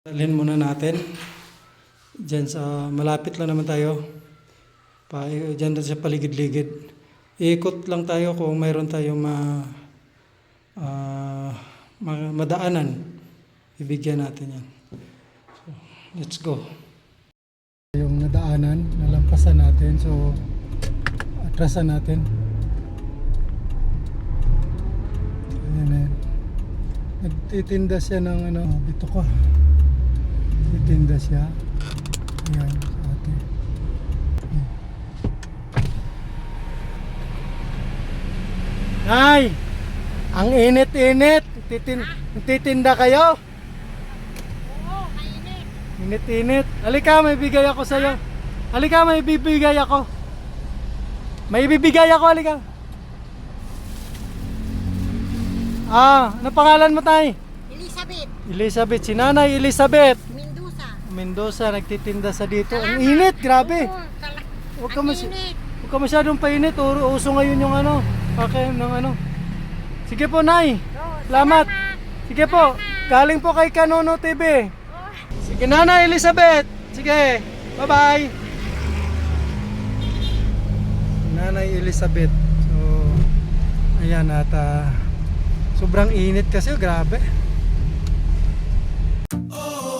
Dalhin muna natin. Diyan sa malapit lang naman tayo. Pa, diyan sa paligid-ligid. Iikot lang tayo kung mayroon tayong ma, ma- madaanan. Ibigyan natin yan. So, let's go. Yung nadaanan, nalampasan natin. So, atrasan natin. Ayan na yan. Nagtitinda siya ng ano, dito ka. Titinda siya. Ayan, sa. Ayan. Ay! Ang init-init! Titin titinda kayo? Oo, mainit. Init-init. Halika, may bigay ako sa'yo. Halika, may bibigay ako. May bibigay ako, halika. Ah, ano pangalan mo tay? Elizabeth Elizabeth, si Nanay Elizabeth. Mendoza. Nagtitinda sa dito. Ang init, grabe. Huwag ka, ang mas- init. huwag ka masyadong painit. Uro- Uso ngayon yung ano. Pakay ng ano. Sige po, Nay. Oo, Salamat. Sige po. Galing po kay Kanono TV. Oo. Sige, Nanay Elizabeth. Sige. Bye-bye. Nanay Elizabeth. So, ayan at ah, sobrang init kasi. oh,